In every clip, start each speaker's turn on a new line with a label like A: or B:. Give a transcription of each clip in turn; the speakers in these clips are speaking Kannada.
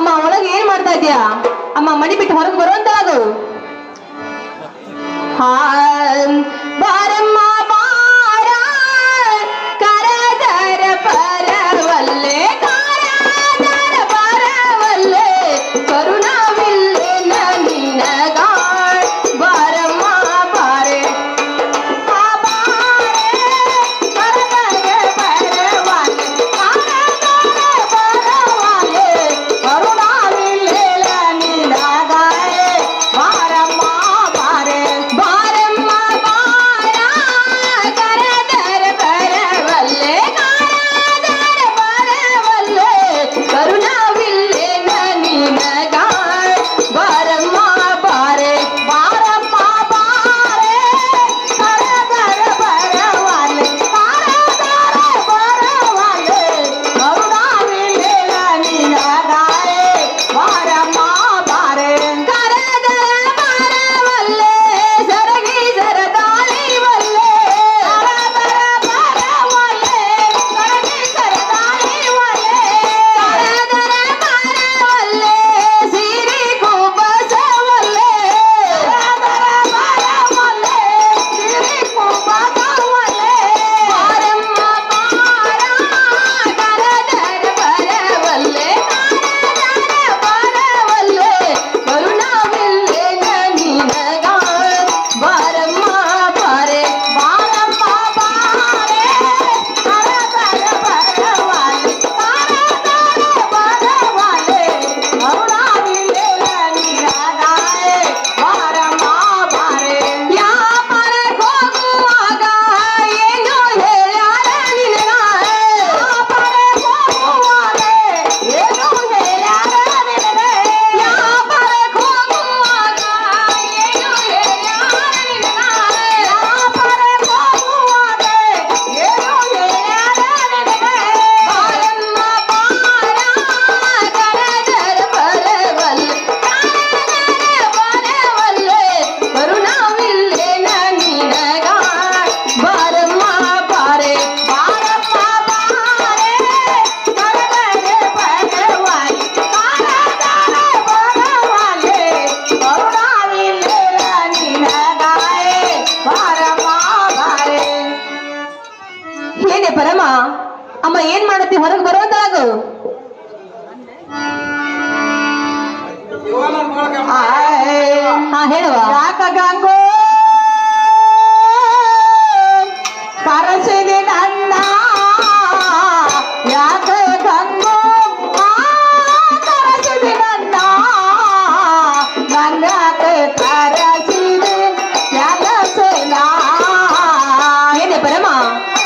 A: ಅಮ್ಮ ಒಳಗೆ ಏನ್ ಮಾಡ್ತಾ ಇದೀಯಾ ಅಮ್ಮ ಮಣಿ ಬಿಟ್ಟು ಹೊರಗೆ ಬರುವಂತ ಅದು ಹಾ ಬಾರ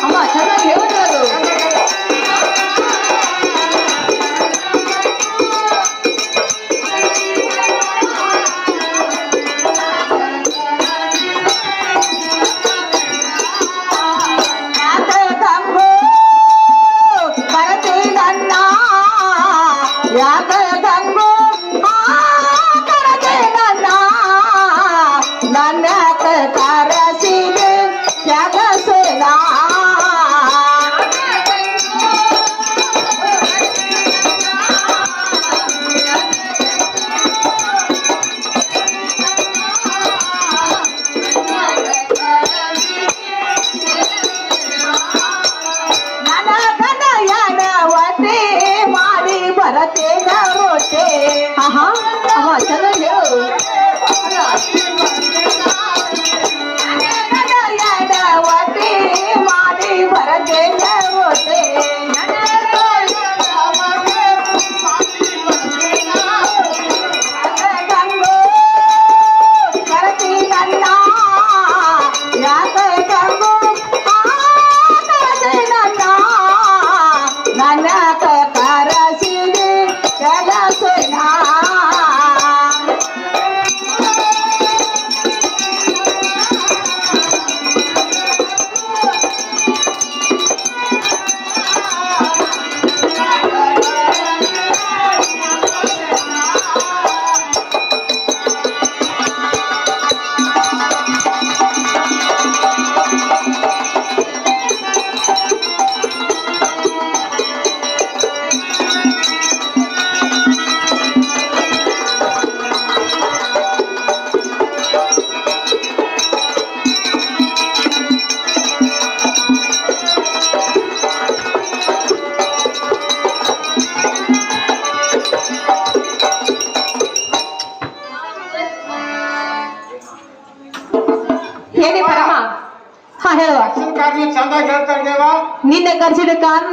A: అమ్మ చంద్ర ఎవరు ఆహా అవ్వ చదవండి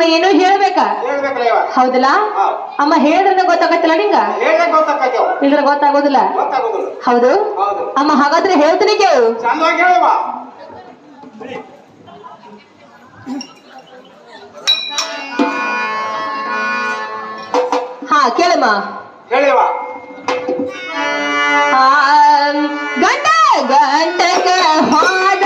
B: ಕಾರಣ
C: ಏನು ಹೇಳ್ಬೇಕ? ಹೌದಲ್ಲ? ಅಮ್ಮ ಹೇಳಿದ್ರೆ ಗೊತ್ತಾಗತ್ತಲ್ಲ ನಿಂಗ? ಇಲ್ರ ಗೊತ್ತಾಗೋದಿಲ್ಲ? ಹೌದು. ಅಮ್ಮ ಹಾಗಾದ್ರೆ ಹೇಳ್ತೀನಿ ಕೇಳು. ಹಾ ಕೇಳಮ್ಮ. ಗಂಟ ಗಂಟಕ ಹೋದ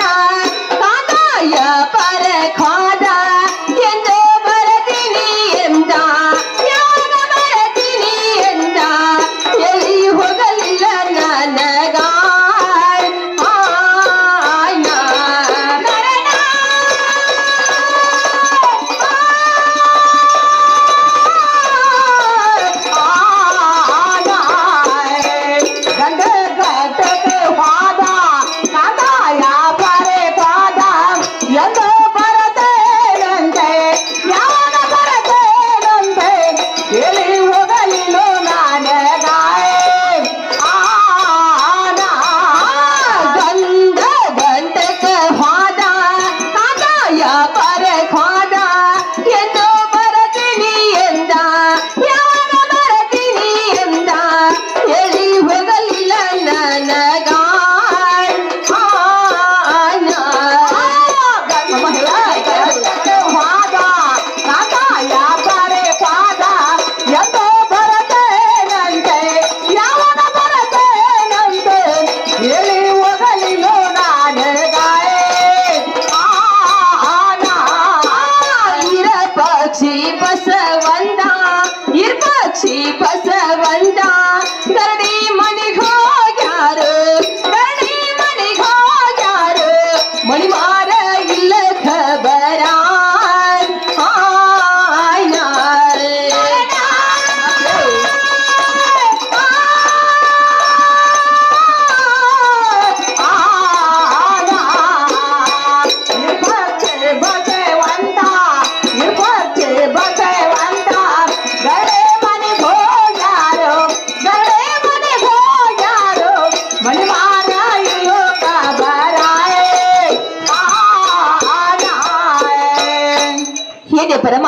C: ಹೇಗೆ ಪರಮ.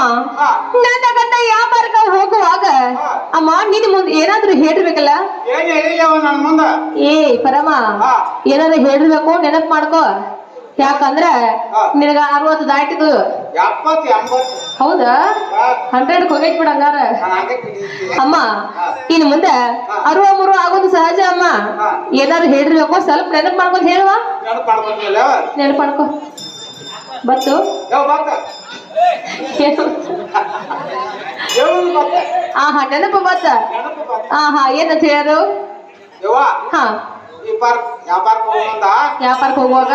C: ನನ್ನ ಗಂಡ ಹೋಗುವಾಗ ಅಮ್ಮ ನಿನ್ ಮುಂದೆ ಏನಾದ್ರೂ ಹೇಳಿರ್ಬೇಕಲ್ಲ ಏ ಪರಮ. ಏನಾದ್ರು ಹೇಳಿರ್ಬೇಕು ನೆನಪ್ ಮಾಡ್ಕೋ ಯಾಕಂದ್ರ ನಿನಗ ಅರವತ್ತು ದಾಟಿದು ಹೌದಾ. ಹಂಡ್ರೆಡ್ ಹೋಗೈತ್ ಬಿಡ ಹಂಗಾರ. ಅಮ್ಮ. ಇನ್ ಮುಂದೆ. ಅರುವ ಮುರು ಆಗೋದು ಸಹಜ ಅಮ್ಮ. ಏನಾದ್ರು ಹೇಳಿರ್ಬೇಕು ಸ್ವಲ್ಪ ನೆನಪ್ ಮಾಡ್ಕೊಂಡು ಹೇಳುವ
B: ನೆನಪು
C: ಮಾಡ್ಕೊ ಬತ್ತು?
B: ಹಾ
C: ಹಾ ನೆನಪು ಬತ್ತ?
B: ಹಾ
C: ಹಾ ಏನಂತ
B: ಹೇಳ್ಯಾರು
C: ಹಾ.
B: ವ್ಯಾಪಾರಕ್ಕೆ
C: ಹೋಗುವಾಗ?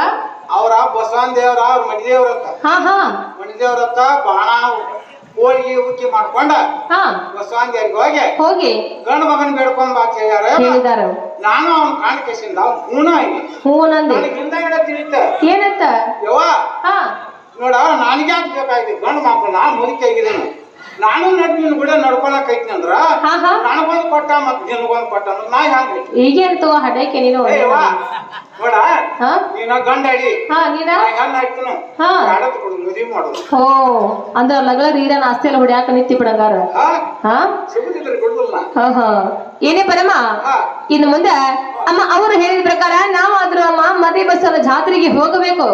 B: ಅವ್ರ ಬಸವನ್ ದೇವ್ರ ಅವ್ರ ಮಣಿದೇವ್ರ ಬಹಳ
C: ಹಾ ಹಾ.
B: ಮನಿ ದೇವ್ರತ್ತ ಬಾಣ ಹೋಳಿಗೆ ಉಕ್ಕಿ ಮಾಡ್ಕೊಂಡ
C: ಹಾ.
B: ಬಸವನ್ ಹೋಗಿ
C: ಹೋಗಿ.
B: ಗಂಡ ಮಗನ್ ಬೇಡ್ಕೊಂಡ್ ಬಾ ಅಂತ ಹೇಳ್ಯಾರ.
C: ಹೇಳಿದಾರ.
B: ನಾನು ಅವ್ನ ಕಾಣ ಕೇಸಿಂದ ಹೂನ ಆಗಿ
C: ಹ್ಞೂ ನಂದಿ
B: ನನಗೆ ಹಿಂದಗಡೆ ತಿಳಿತ
C: ಏನಂತ?
B: ಯವ್ವ ನೋಡ ನನಗೆ ಯಾಕೆ ಬೇಕಾಗಿದೆ ಗಂಡ ಮಕ್ಕಳು ನಾನು ಮುದುಕಿ ಆಗಿದ್ದೀನಿ ನಾನು ನಡ್ ನಿನ್ ಕೂಡ ನಡ್ಕೊಳಕ್ ಐತಿ ಅಂದ್ರ
C: ಹಾ ಹಾ.
B: ನನಗೊಂದು ಕೊಟ್ಟ ಮತ್ ನಿನಗೊಂದ್ ಕೊಟ್ಟ ಅಂದ್ರೆ ನಾ ಹ್ಯಾಂಗ್ರಿ
C: ಈಗೇನ್ ತಗೋ ಹಡಕ್ಕೆ ನೀನು?
B: ನೋಡ
C: ಹಾ?
B: ನೀನ ಗಂಡ ಅಡಿ.
C: ಹಾ ನೀನ?
B: ಹೆಣ್ಣು ಆಯ್ತನು.
C: ಹಾ.
B: ಆಡತ್ ಕೊಡು ಮದುವೆ ಮಾಡೋದು.
C: ಓ ಅಂದ್ರ ಲಗಳ ರೀರ ಆಸ್ತಿ ಎಲ್ಲ ಹೊಡ್ಯಾಕ ನಿತ್ತಿ ಬಿಡಂಗಾರ?
B: ಹಾ.
C: ಹಾ?
B: ಸಿಗುದಿದ್ರೆ ಕೊಡುದಿಲ್ಲ
C: ಹಾ ಹಾ. ಏನೇ ಬರಮ್ಮ
B: ಹಾ.
C: ಇನ್ನು ಮುಂದೆ ಅಮ್ಮ ಅವರು ಹೇಳಿದ ಪ್ರಕಾರ ನಾವಾದ್ರೂ ಅಮ್ಮ ಮದಿ ಬಸ್ಸರ ಜಾತ್ರೆಗೆ ಹೋಗಬೇಕು.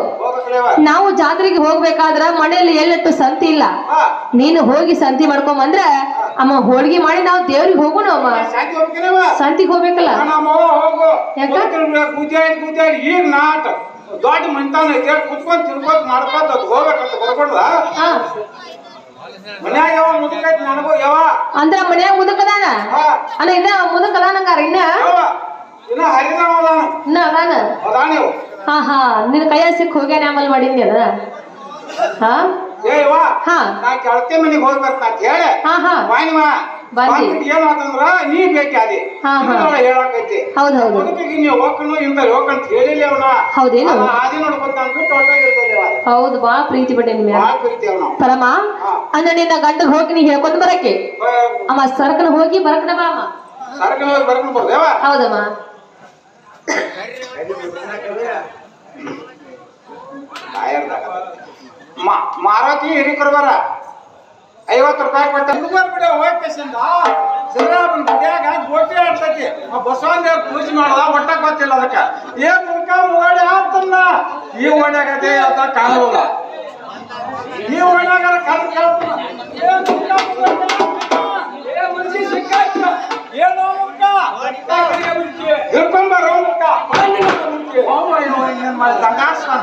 C: ನಾವು ಜಾತ್ರೆಗೆ ಹೋಗ್ಬೇಕಾದ್ರ ಮನೆಯಲ್ಲಿ ಎಲ್ಲಟ್ಟು ಸಂತಿ ಇಲ್ಲ.
B: ಹಾ.
C: ನೀನು ಹೋಗಿ ಸಂತಿ ಮಾಡ್ಕೊಂಬಂದ್ರ ಅಮ್ಮ ಹೋಳ್ಗಿ ಮಾಡಿ ನಾವು ದೇವ್ರಿಗೆ ಹೋಗೋಣ ಅಮ್ಮ. ಸಂತಿಗೆ ಹೋಗ್ಬೇಕಲ್ಲ
B: ಈಗ ನಾಟ? ದೊಡ್ಡ ಮಂತಾನ ಐತೆ ಕುತ್ಕೊಂಡ್ ತಿನ್ಕೋತ್ ಮಾಡ್ಕೋತ ಅದ್ ಹೋಗ್ಬೇಕಂತ ಬರ್ಕೊಡ್ದ
C: ಹಾ
B: ಮನ್ಯಾಗ ಯಾವ ಮುದುಕೈತಿ ನನಗೂ? ಯಾವ?
C: ಅಂದ್ರ ಮನ್ಯಾಗ ಮುದಕದಾನ ಅಲ್ಲ ಇನ್ನ ಮುದಕದಾನಂಗಾರ ಇನ್ನ?
B: ಇನ್ನ ಅದಾನ?
C: ಇನ್ನ ಅದಾನ? ಹಾ ಹಾ ನಿನ್ ಕೈಯ ಸಿಕ್ಕ ಹೋಗ್ಯಾನ ಆಮೇಲೆ ಮಾಡಿದ್ನಿ ಅದ? ಹಾ
B: ಏ ಇವ
C: ಹಾ.
B: ನಾ ಕೆಳತೆ ಮನೆಗೆ ಹೋಗಿ ಬರ್ತಾ ಅಂತ ಹೇಳಿ.
C: ಹಾ ಹಾ.
B: ವಾಣಿವ
C: ಬಂದಿ.
B: ಏನಾತಂದ್ರ ನೀ ಭೇಟಿಯಾದಿ
C: ಹಾ, ಹಾ.
B: ಹೇಳಾಕೈತಿ
C: ಹೌದ್
B: ನೀವು ಹೋಗ್ಕನು ಇಂದ ಹೋಗಂತ ಹೇಳಿಲ್ಲ ಅವನ.
C: ಹೌದೇನು?
B: ಆದಿ ನೋಡ್ಕೊಂತ ಅಂದ್ಬಿಟ್ಟು ಇರ್ತದೆ
C: ಹೌದು ಬಾ ಪ್ರೀತಿ ಬಿಟ್ಟೆ ನಿಮ್ಗೆ.
B: ಭಾಳ ನಾವು
C: ಪರಮ
B: ಹಾ.
C: ಅಂದ್ರ ನಿನ್ನ ಗಂಡ ಹೋಗಿ ನೀ ಹೇಳ್ಕೊಂಡು ಬರಕ್ಕೆ. ಅಮ್ಮ ಸರ್ಕಲ್ ಹೋಗಿ ಬರಕನ ಬಾ ಅಮ್ಮ.
B: ಸರಕನ ಹೋಗಿ ಬರ್ಕೊಂಡು ಬರ್ದೇವ
C: ಹೌದಮ್ಮ.
B: ಟಯರ್ದಾಗ ಮಾರುತಿ ಹಿರಿಕರು ಬರ ಐವತ್ತು ರೂಪಾಯಿ ಕೊಟ್ಟ ಹುಡುಗರು ಬಿಡ ಹೋಗ್ಕೇಸಿಂದ ಸಿದ್ದರಾಮನ ಗುಡಿಯಾಗ ಗೋಟಿ ಆಡ್ತೈತಿ ಆ ಬಸವನ ಪೂಜೆ ಮಾಡ್ದ ಒಟ್ಟ ಗೊತ್ತಿಲ್ಲ ಅದಕ್ಕ. ಏನ್ ಮುಖ ಮುಗಾಡಿ ಆತಲ್ಲ ಈ ಓಣ್ಯಾಗದೆ ಅಂತ ಕಾಣಲ್ಲ ಈ ಓಣ್ಯಾಗ ಕಾಲ ಕೇಳ್ತಾನ ಏನ್ ಮುಖ ಏನೋ ಮುಖ. ಮಾಡಿ ದಂಗಾಡ್ಸ್ತಾನ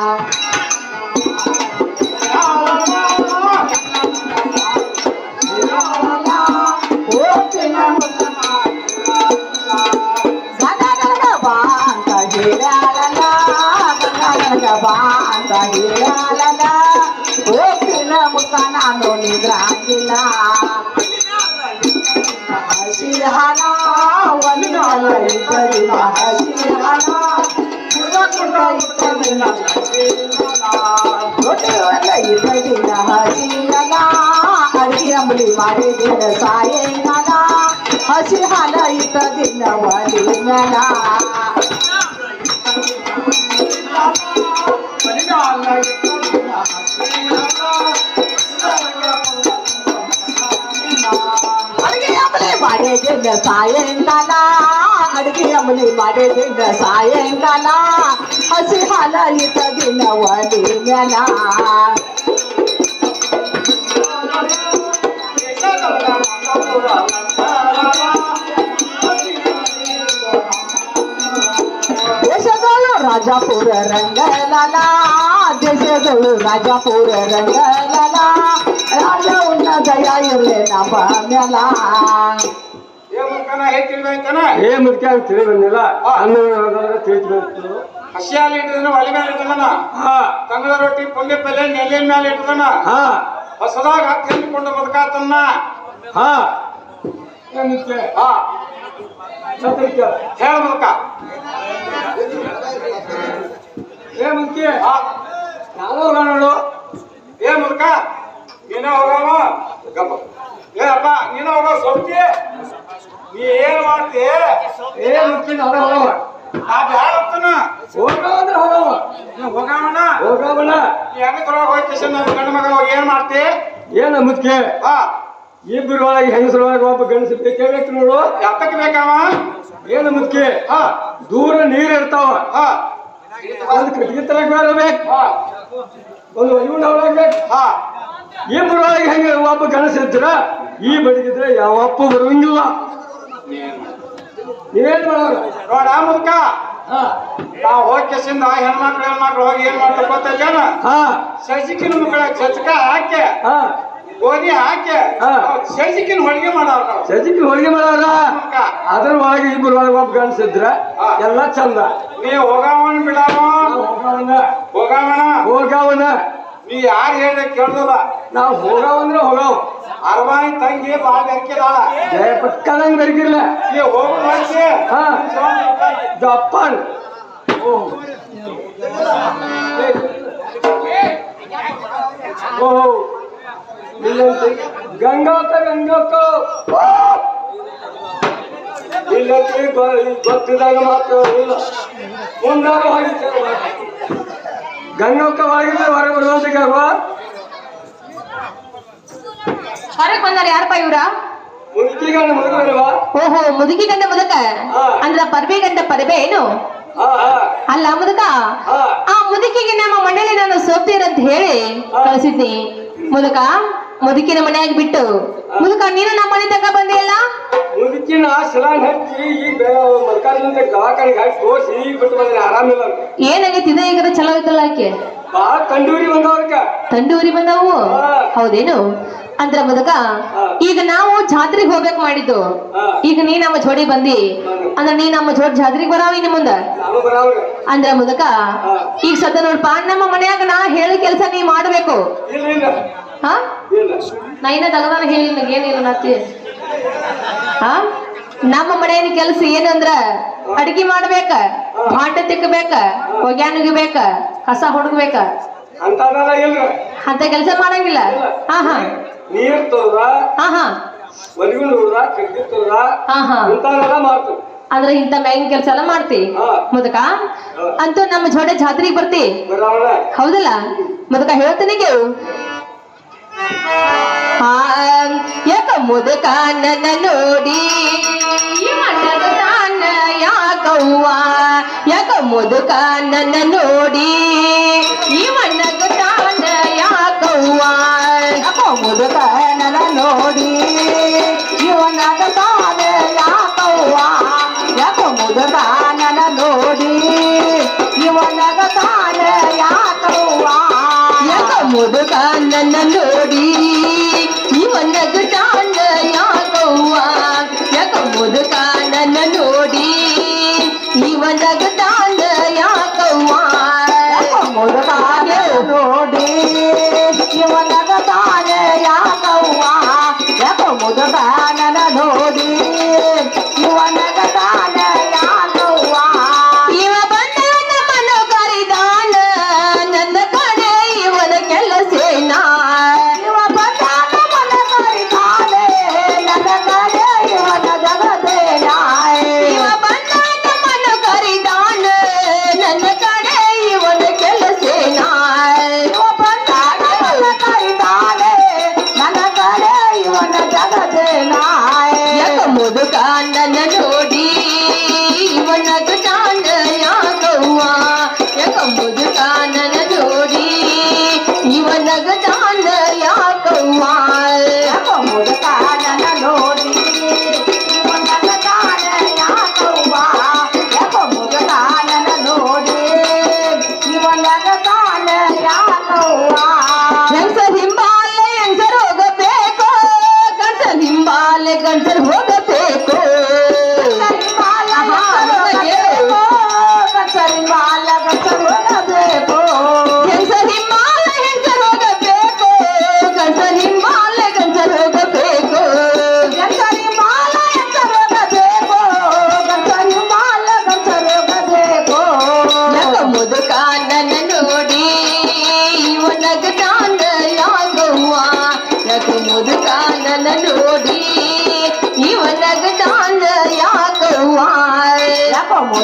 A: ನಿದ್ರಾಗಿಲ್ಲ ಹಸಿರಹನ ಒಂದು ಇಬ್ಬರಿನ ಹಸಿರಹನ ಕುಡ ಇಬ್ಬರಿನ ದೊಡ್ಡವಲ್ಲ ಇಬ್ಬರಿನ ಹಸಿರನ ಅಡಿಗೆ ಅಂಬಲಿ ಮಾಡಿದಿನ ಸಾಯಂಕಾಲ ಹಸಿ ಹಾಲ ಇಟ್ಟದಿನ వాడే దిండ సాయంకాల అడిగి అమలి వాడే దిండ సాయంకాల హసి హలలిత దిన వడి మెల దేశదోళ రాజాపూర రంగలలా దేశదోళ రాజాపూర రంగలలా రాజా ದಯ ಇರ್ಲೆ ನಮ್ಮ ಮ್ಯಾಲ.
B: ಏ
D: ಮುದ್ಕೆ ಅಂತ ತಿಳಿ ಬಂದಿಲ್ಲ? ಅನ್ನೋದಾದ್ರೆ ತಿಳಿಸ್ಬೇಕು
B: ಹಸಿಯಾಲಿ ಇಟ್ಟಿದನ ಒಲೆ ಮೇಲೆ ಇಟ್ಟದನ ತಂಗಳ ರೊಟ್ಟಿ ಪುಂಡಿ ಪಲ್ಲೆ ನೆಲ್ಲಿನ ಮೇಲೆ ಇಟ್ಟದನ
D: ಹಾ.
B: ಹೊಸದಾಗ ತಿಂದ್ಕೊಂಡು ಬದುಕಾತನ್ನ.
D: ಹಾ.
B: ಹೇಳ ಬದುಕ
D: ಏ ಮುದ್ಕೆ. ಹೋಗ ನೋಡು
B: ಏ ಮುದುಕ. ನೀನ ಹೋಗವ ಗಪ್ಪ. ಏ ಅಪ್ಪ ನೀನ ಹೋಗ ಸೊಪ್ತಿ ನೀ ಏನ್ ಮಾಡ್ತಿ?
D: ಏ ಮುದ್ಕೆ ನಾನು ಹೋಗವ.
B: ಆ ಬ್ಯಾಡ ಹೋಗ್ತಾನ
D: ಹೋಗವ ಅಂದ್ರೆ ಹೋಗವ.
B: ಹೋಗವನ? ನೀ ಹೆಂಗ ತೊಳಗ ಹೋಗ್ತೇಶ ನನ್ನ ಗಂಡ ಮಗ ಹೋಗಿ ಏನ್ ಮಾಡ್ತಿ?
D: ಏನ ಮುದ್ಕೆ
B: ಹಾ.
D: ಇಬ್ಬರು ಒಳಗೆ ಹೆಂಗಸರೊಳಗೆ ಒಬ್ಬ ಗಂಡಸ ಬೇಕೇ ನೋಡು.
B: ಎತ್ತಕ್ಕೆ ಬೇಕವ?
D: ಏನು ಮುದ್ಕೆ
B: ಹಾ.
D: ದೂರ ನೀರು ಇರ್ತಾವ.
B: ಹಾ.
D: ಒಂದು ಕಟ್ಟಿಗೆ ತರಕ್ ಬೇಡ
B: ಹಾ.
D: ಒಂದು ಒಳಗೆ ಬೇಕು.
B: ಹಾ.
D: ಇಬ್ಬರೊಳಗೆ ಹೆಂಗೆ ಒಬ್ಬ ಗಣಸ ಇದ್ರ ಈ ಬಡಿಗಿದ್ರೆ ಯಾವ ಅಪ್ಪ ಬರುವಂಗಿಲ್ಲ. ನೀವೇನ್ ಮಾಡೋರು
B: ನೋಡ ಮುಖ
D: ಹಾ.
B: ನಾವು ಹೋಗಿ ಕೆಸಿಂದ ಹೆಣ್ಮಕ್ಳು ಹೆಣ್ಮಕ್ಳು ಹೋಗಿ ಏನ್ ಮಾಡ್ತಾರೆ ಗೊತ್ತೈತೇನ
D: ಹಾ.
B: ಸಜಿಕಿನ ಮಕ್ಕಳ ಚಚಕ ಹಾಕಿ
D: ಹಾ.
B: ಗೋಧಿ ಹಾಕಿ
D: ಹಾ.
B: ಸಜಿಕಿನ ಹೋಳಿಗೆ ಮಾಡಾರ ನಾವು
D: ಸಜಿಗೆ ಹೋಳಿಗೆ ಮಾಡಾರ? ಅದ್ರ ಒಳಗೆ ಇಬ್ಬರು ಒಳಗೆ ಒಬ್ಬ ಗಣಸ ಇದ್ರ ಎಲ್ಲ ಚಂದ.
B: ನೀ ಹೋಗವನ್ ಬಿಡವ
D: ಹೋಗವನ
B: ಹೋಗವನ ನೀ ಯಾರು ಹೇಳಿ ಕೇಳ್ದಲ್ಲ?
D: ನಾವು ಹೋಗವಂದ್ರೆ ಹೋಗವ
B: ಅರವಾಯಿ ತಂಗಿ ಬಾಳ ಬೆರ್ಕಿದಾಳ.
D: ಜಯ ಪಕ್ಕದಂಗ್ ಬೆರಗಿರ್ಲ
B: ನೀ ಹೋಗು ಮಾಡ್ಸಿ
D: ಹಾ. ಜಪ್ಪನ್ ಓಹೋ. ಇಲ್ಲಂತೆ. ಗಂಗಾಕ ಗಂಗಾಕ ಇಲ್ಲಂತೆ ಗೊತ್ತಿದಾಗ ಮಾತ್ರ ಇಲ್ಲ ಮುಂದಾರು ಹೋಗಿತ್ತು ಗಂಗಾಕ ಒಳಗಿದ್ರೆ ಹೊರಗೆ ಬರುವಂತಿಗಾರುವ
C: ಹೊರಗೆ ಬಂದಾರ ಯಾರಪ್ಪ ಇವ್ರ? ಓಹೋ ಮುದುಕಿ? ಗಂಡ ಮುದುಕ. ಅಂದ್ರ ಪರ್ಬೆ ಗಂಡ ಪರ್ಬೆ ಏನು ಅಲ್ಲ ಮುದುಕ? ಆ ಮುದುಕಿಗೆ ನಮ್ಮ ಮನೇಲಿ ನಾನು ಸೋಪ್ತೀರ ಅಂತ ಹೇಳಿ ಕಳಿಸಿದ್ನಿ. ಮುದುಕ ಮುದುಕಿನ ಮನೆಯಾಗಿ ಬಿಟ್ಟು. ಮುದುಕ ನೀನು ನಮ್ಮ ಮನೆ ತನಕ ಬಂದಿಲ್ಲ
D: ಸಲಾನ್ ಹಚ್ಚಿ ಈಗ ಮಲ್ಕಾಲಿಂದ ದವಾಖಾನಿಗೆ ಹಾಕಿ ತೋರಿಸಿ ಬಿಟ್ಟು ಬಂದ್ರೆ ಆರಾಮಿಲ್ಲ ಅಂತ
C: ಏನಾಗೈತಿ ಇದ ಈಗ ಚಲೋ ಐತಲ್ಲ ಆಕೆ?
D: ತಂಡೂರಿ ಬಂದವ್ರಕ
C: ತಂಡೂರಿ ಬಂದವು ಹೌದೇನು? ಅಂದ್ರ ಮುದಕ ಈಗ ನಾವು ಜಾತ್ರೆಗೆ ಹೋಗ್ಬೇಕು ಮಾಡಿದ್ದು. ಈಗ ನೀ ನಮ್ಮ ಜೋಡಿ ಬಂದಿ. ಅಂದ್ರ ನೀ ನಮ್ಮ ಜೋಡಿ ಜಾತ್ರೆಗೆ ಬರಾವ ಇನ್ನು ಮುಂದ? ಅಂದ್ರ ಮುದಕ ಈಗ ಸದ್ಯ ನೋಡ್ಪ ನಮ್ಮ ಮನ್ಯಾಗ ನಾ ಹೇಳಿ ಕೆಲಸ ನೀ ಮಾಡ್ಬೇಕು. ಹಾ? ನಾ ಇನ್ನ ತಗದಾನ ಹೇಳಿ ನನಗೇನಿಲ್ಲ ನಾತಿ. ಹಾ? ನಮ್ಮ ಮನೆಯ ಕೆಲಸ ಏನಂದ್ರ ಅಡಿಗೆ ಮಾಡ್ಬೇಕ ಭಾಂಡ ತಿಕ್ಕಬೇಕ ಒಗ್ಯಾನ್ ಉಗಿಬೇಕ ಕಸ ಹುಡುಗ್ಬೇಕ. ಅಂತ ಕೆಲಸ ಮಾಡಂಗಿಲ್ಲ. ಹಾ ಹಾ.
D: ನೀರ್
C: ಹಾ ಹಾ.
D: ಒಲಿಗಳು ನೋಡ್ದ ಕಡ್ಡಿ ತೊಳ್ದ
C: ಹಾ ಹಾ.
D: ಇಂಥವೆಲ್ಲ ಮಾಡ್ತೀವಿ.
C: ಅಂದ್ರೆ ಇಂತ ಮ್ಯಾಂಗ್ ಕೆಲಸ ಎಲ್ಲ ಮಾಡ್ತಿ. ಮುದಕ? ಅಂತೂ ನಮ್ಮ ಜೋಡೆ ಜಾತ್ರೆಗೆ ಬರ್ತಿ? ಹೌದಲ್ಲ? ಮುದಕ ಹೇಳ್ತೀನಿ ಕೇಳು. ಯಾಕ ಮುದಕ ನನ್ನ ನೋಡಿ. ಯಾಕವ್ವ? ಯಾಕ ಮುದಕ ನನ್ನ ನೋಡಿ. ಈ ಮನಗತಾನ ಯಾಕವ್ವ?
A: ಯಾಕೋ ಮುದುಕ ನನ್ನ ನೋಡಿ. ಇವನಾಗ ತಾನೆ ಯಾಕವ್ವ? ಯಾಕ ಮುದುಕ
C: ಮುದುಕ ನನ್ನ ನೋಡಿ ಇವ ನಗತಾನ ಯಾಕವ್ವ ಯಾಕ ಮುದುಕ ನನ್ನ ನೋಡಿ ಇವ ನಗತಾನ ಯಾಕವ್ವ
A: ಯಾಕೋ ಮುದುಕ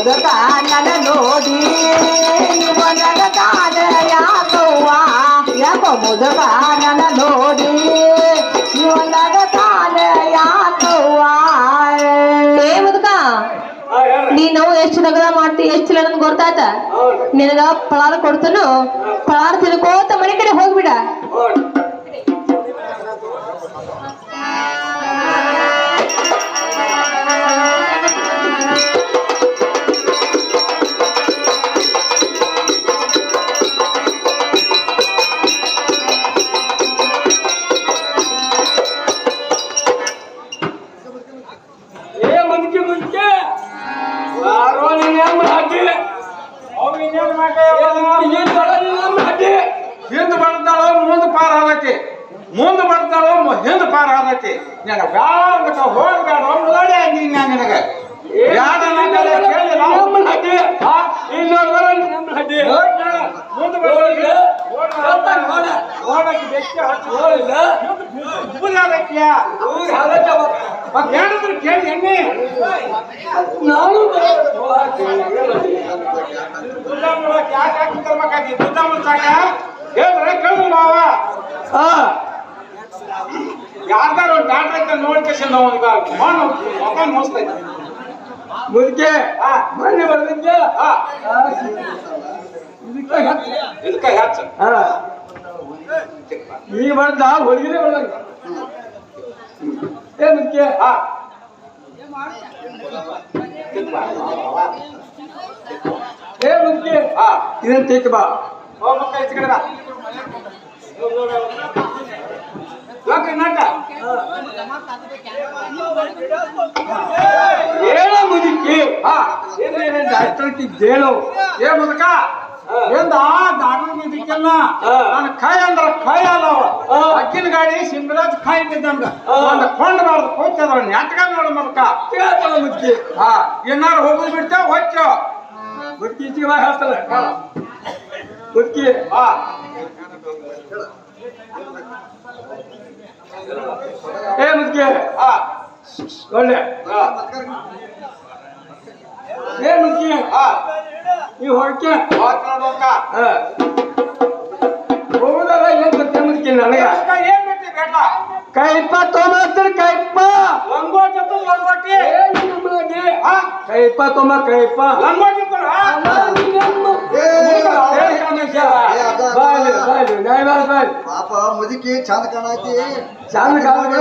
A: ನನ್ನ ನೋಡಿ ಇವನಗ ತಾನ ಯಾಕವ್ವ
C: ಯಪ ಮುದುಕ ನೋಡಿ ಇವನಗ ತಾನ ಯಾಕವ್ವ ಏ ಮುದುಕ ನೀನು ಎಷ್ಟು ನಗದ ಮಾಡ್ತಿ ಎಷ್ಟು ಇಲ್ಲ ನನ್ಗೆ ಗೊತ್ತಾಯ್ತ? ನಿನಗ ಪಳಾರ ಕೊಡ್ತನು. ಪಳಾರ ತಿನ್ಕೋತ ಮನೆ ಕಡೆ ಹೋಗ್ಬಿಡ.
B: ನಿನಗ ಬ್ಯಾಡ ಹೋಗ್ಬೇಡ ನೋಡಿ ಅಂದಿನಿ ನಿನಗ.
D: ನಾನು
B: ಮುಚ್ಚಾಕ ಹೇಳ್ರೆ ಕೇಳು ನಾವ ಯಾರ್ದಾರ ಒಂದು ಡಾಕ್ಟರ್ ಅಂತ ನೋಡ್ಕೇಶನ್ ಅವನಿಗ ಮಣ್ಣು ಮುಖ ಮೋಸ್ತೈತಿ
D: ಮುದುಕೆ ಬರ್ತಿದ್ದೆ
B: ಹಾ.
D: ಇದಕ್ಕೆ ಹಚ್ಚ.
B: ಹೆಚ್ಚ.
D: ನೀ ಬರ್ದ ಹೊರಗಿದೆ ಬರ್ದಂಗ ಏ ಮುದುಕೆ.
B: ಹಾ.
D: ಏ ಮುದ್ಕೆ.
B: ಹಾ.
D: ಇದನ್ನ ತೆಕ್ಕ ಬಾ.
B: ಹೋಗ್ ಮಕ್ಕ ಈಚೆ ಕಡೆ
D: ಹೇಳ ಮುದುಕಿ. ಹೇಳು
B: ಏ ಮುದಕ. ಎಂದ ದಾಡು ಇದಕ್ಕೆಲ್ಲ
D: ಹಾ.
B: ನನ್ನ ಕಾಯಿ ಅಂದ್ರ ಕಾಯಿ ಅಲ್ಲ. ಅಕ್ಕಿನ ಗಾಡಿ ಸಿಂಗರಾಜ್ ಕಾಯಿ ಬಿದ್ದಂಗ. ಒಂದು ಕೊಂಡ್ ಬಾರ್ದು ಕೂತದ ನೆಟ್ಗ ನೋಡ
D: ಕೇಳ್ತಾಳ ಮುದುಕಿ.
B: ಹಾ. ಏನಾರು ಹೋಗುದ್ ಬಿಡ್ತೇವ ಹೊಚ್ಚು
D: ಮುದುಕಿ ಜೀವ ಹೇಳ್ತಾಳೆ ಮುದುಕಿ.
B: ಹಾ.
D: ಏ ಮುದುಕಿ. ಒಳ್ಳೆ. ಏ ಮುದುಕಿ. ನೀವು
B: ಹೊಡ್ಕೆ
D: ಹೋಗುದಾರ ಏನ್ ಗೊತ್ತೇ ಮುದ್ಕೆ ನನಗ? ಕೈಪ ತೊಗೊಂಬರ್ತಾರ ಕೈಪ.
B: ಲಂಗೋಟಿ ಅಂತ ಲಂಗೋಟಿ.
D: ಕೈಪ ತೊಗೊಂಬ ಕೈಪ.
B: ಲಂಗೋಟಿ
E: ಪಾಪ ಮುದುಕಿ ಚಂದ ಕಾಣತಿ
D: ಚಂದ ಕಾಣ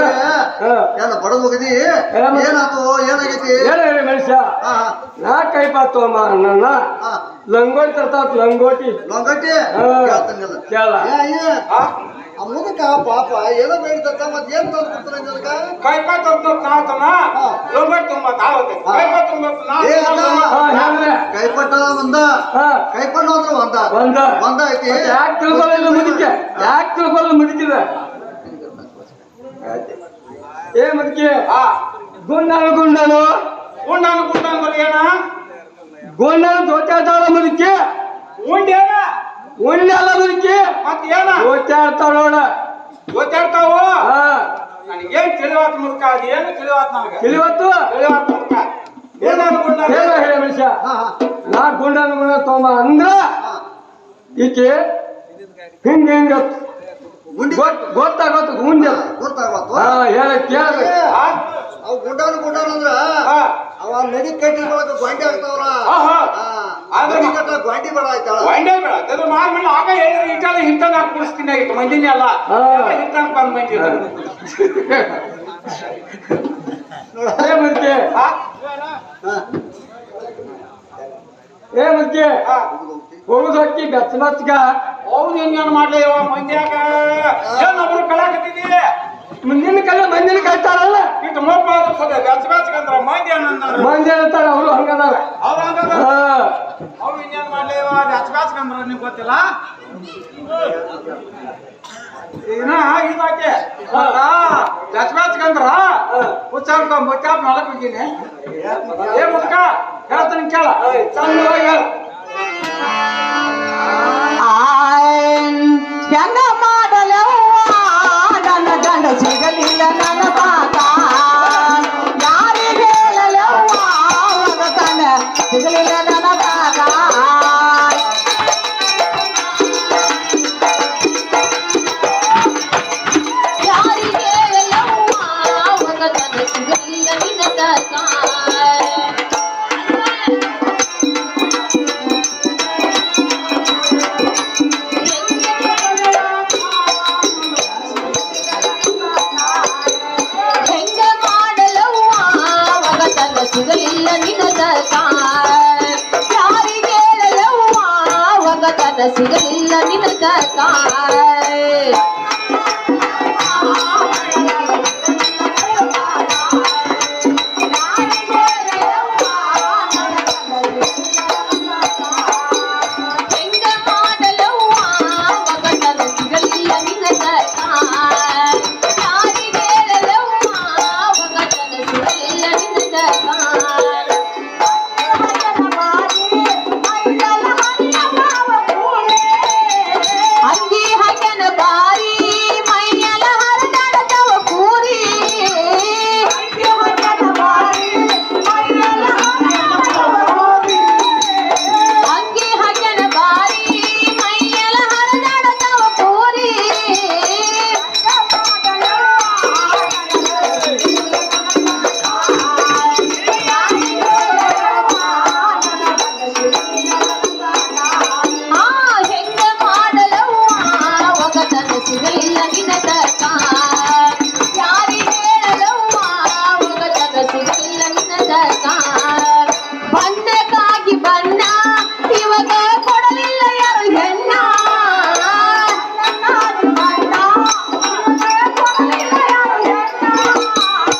D: ಹಾ.
E: ಏನ ಬಡದ್ ಹೋಗದಿ?
D: ಏನ-
E: ಏನಾತು? ಏನಾಗೈತಿ?
D: ಏನ ಹೇಳಿ ಮನುಷ್ಯ.
E: ಹಾ
D: ನಾ ಕೈಪ ತೋಮ ನನ್ನ. ಲಂಗೋಟಿ ತರ್ತಾವ ಲಂಗೋಟಿ.
E: ಲಂಗೋಟಿ?
D: ಕೇಳ.
E: ಮುದುಕ ಪಾಪ ಏನೋ ಬೇಡ್ತಕ್ಕ ಮತ್ ಏನ್ ತಂದು ಕೊಡ್ತಾರ ನಿನಗ
B: ಕೈಪ ತಂತ ತಾತನ ಲಂಗೋಟಿ ತುಂಬ ತಾವತ್ತೆ ಕೈಪ ತುಂಬ
E: ಏ ಅಣ್ಣ.
D: ಹಾ ಹೇಳ್ರೆ
E: ಕೈಪಟ್ಟ ಒಂದ
D: ಹಾ
E: ಕೈಪಣ್ಣ ಅಂದ್ರೆ ಒಂದ
D: ಒಂದ
E: ಒಂದ ಐತಿ
D: ಯಾಕೆ ತಿಳ್ಕೊಳ್ಳಿಲ್ಲ ಮುದುಕೆ ಯಾಕೆ ತಿಳ್ಕೊಳ್ಳ ಮುದುಕಿದ ಏ ಮುದುಕಿ
B: ಹಾ
D: ಗುಂಡನು ಗುಂಡನು
B: ಗುಂಡಾನು ಗುಂಡ ಅಂದ್ರೆ ಏನ
D: ಗುಂಡನು ದೋಚಾಡ್ತಾಳ ಮುದುಕಿ
B: ಉಂಡೇನ
D: ಉಣ್ಣೆಲ್ಲ ಮುದುಕಿ
B: ಮತ್ತೆ ಏನ?
D: ದೋಚಾಡ್ತಾವ ನೋಡ ಹಾ.
B: ನನಗೇನ್ ತಿಳಿವಾತ್ ಮುಲ್ಕ ಅದು ಏನು ತಿಳಿವಾತ್ ನನಗೆ?
D: ತಿಳಿವತ್ತು?
B: ತಿಳಿವಾತ್ ಮುಲ್ಕ ಏನಾದ್ರು ಗುಂಡ
D: ಹೇಳ ಹೇಳಿ ಮನುಷ್ಯ.
E: ಹಾ ಹಾ.
D: ನಾ ಗುಂಡನ ಗುಂಡ ತೊಗೊಂಬ ಅಂದ್ರ
E: ಹಾ.
D: ಈಕೆ ಹಿಂಗ ಹಿಂಗ
E: ಗುಂಡಿ
D: ಗೊತ್ತ ಗೊತ್ತಾಗತ್ತ ಗುಂಡ
E: ಗೊತ್ತಾಗತ್ತು
D: ಹಾ ಹೇಳ ಕೇಳ.
B: ಆ
E: ಅವ್ ಗುಂಡಾನು ಗುಂಡಾನು ಅಂದ್ರ
B: ಹಾ.
E: ಅವ ನಡಿ ಆಗ್ತಾವಲ್ಲ ನಡಿ ಕಟ್ಟ ಬೇಡ ಆಯ್ತಾಳ
B: ಒಂದೇ ಬೇಡ. ಅದು ಮಾರ್ಮೇಲೆ ಆಗ ಹೇಳಿದ್ರೆ ಇಟ್ಟಲ್ಲ ಹಿಂತಂಗ ಕುಡಿಸ್ತೀನಿ ಆಗಿತ್ತು ಮಂದಿನೇ ಅಲ್ಲ.
D: ಹಾ.
B: ಹಿಂತಂಗ ಬಂದ್ ಮಂದಿ
D: ಏ ಮುದುಕಿ
B: ಹಾ
E: ಹಾ
D: ಏ ಹೋಗುದು ಹಕ್ಕಿ ಬೆಚ್ಚ ಬೆಚ್ಚಗ
B: ಹೌದು ಏನ್ ಮಾಡ್ಲಿ ಮಂದ್ಯಾಗ ಏನ್ ಒಬ್ರು ಕಳಾಕತ್ತಿದಿ
D: ಮುಂದಿನ ಕಾಲ ಮಂದಿನ ಕಾಯ್ತಾರಲ್ಲ
B: ಇಟ್ಟು ಮಪ್ಪ ಸದ ಬೆಚ್ಚ ಬೆಚ್ಚಗಂದ್ರ ಮಂದಿ ಅನ್ನಂದ್ರ
D: ಮಂದಿ ಅಂತಾರ ಅವರು ಹಂಗದಾರ.
B: ಅವ್ರು
D: ಹಂಗದಾರ?
B: ಅವ್ರು ಇನ್ನೇನ್ ಮಾಡ್ಲಿ ಇವ ಬೆಚ್ಚ ಬೆಚ್ಚಗಂದ್ರ ನಿಂಗೆ ಗೊತ್ತಿಲ್ಲ? ಈಗ ಇದಾಕೆ ಬೆಚ್ಚ ಬೆಚ್ಚಗಂದ್ರ ಹುಚ್ಚಾಡ್ಕ ಮುಚ್ಚಾಪ್ ಮಾಡಕ್ ಹೋಗಿನಿ ಏ ಮುದ್ಕ ಹೇಳ್ತಾನೆ ಕೇಳ.
D: ಚಂದವಾಗಿ ಹೇಳ.
A: ಆಯ್ ಹೆಂಗ
C: 个大。